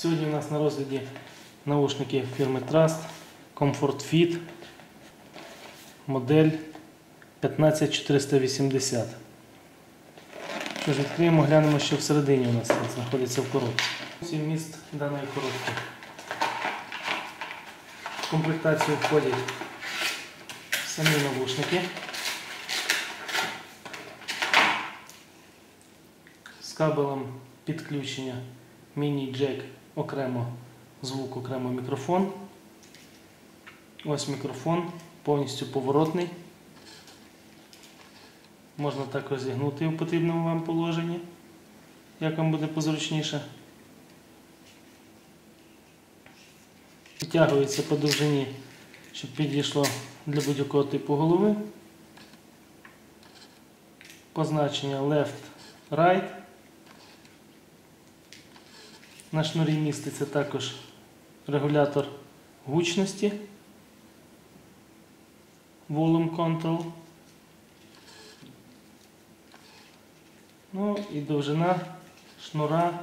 Сьогодні у нас на розгляді наушники фірми Trust Comfort Fit модель 15480. Що ж, відкриємо, глянемо, що всередині у нас знаходиться в коробці. Ось вміст даної коробки. В комплектацію входять самі навушники. З кабелем підключення міні-джек окремо звук, окремо мікрофон. Ось мікрофон повністю поворотний. Можна так розігнути в потрібному вам положенні, як вам буде позручніше. Підтягується по довжині, щоб підійшло для будь-якого типу голови. Позначення left, right. На шнурі міститься також регулятор гучності Volume Control. Ну і довжина шнура,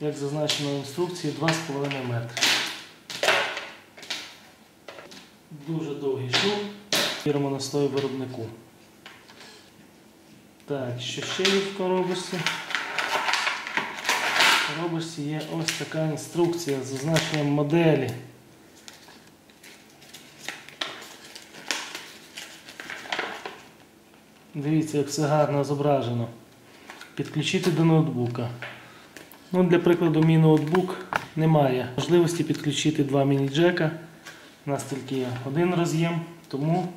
як зазначено в інструкції, 2,5 метри. Дуже довгий шнур. Віримо на виробнику. Так, що ще є в коробочці? В коробочці є ось така інструкція з зазначенням моделі. Дивіться, як все гарно зображено. Підключити до ноутбука. Ну, Для прикладу, мій ноутбук не має можливості підключити два міні-джека. У нас тільки один роз'єм, тому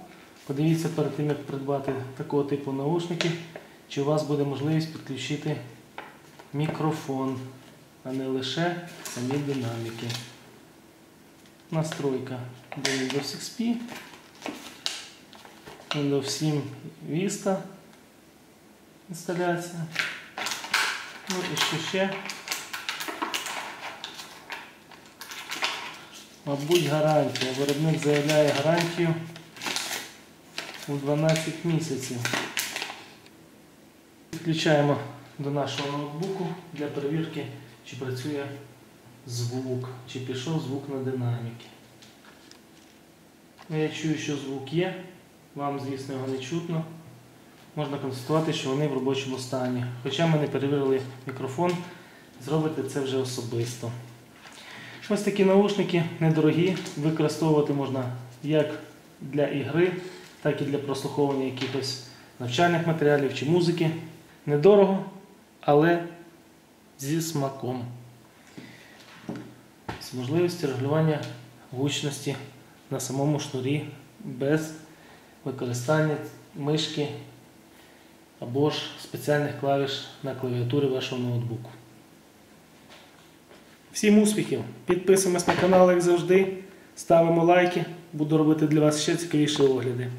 подивіться перед тим, як придбати такого типу наушники, чи у вас буде можливість підключити мікрофон, а не лише самі динаміки. Настройка до Windows XP, Windows 7 Vista інсталяція. Ну і що ще? Мабуть, гарантія. Виробник заявляє гарантію у 12 місяців. Підключаємо до нашого ноутбуку для перевірки, чи працює звук, чи пішов звук на динаміки. Ну, Я чую, що звук є, вам, звісно, його не чутно. Можна констатувати, що вони в робочому стані. Хоча ми не перевірили мікрофон, зробите це вже особисто. Ось такі наушники недорогі, використовувати можна як для ігри, так і для прослуховування якихось навчальних матеріалів чи музики. Недорого, але зі смаком. З можливістю регулювання гучності на самому шнурі без використання мишки або ж спеціальних клавіш на клавіатурі вашого ноутбуку. Всім успіхів! Підписуємось на канал, як завжди, ставимо лайки, буду робити для вас ще цікавіші огляди.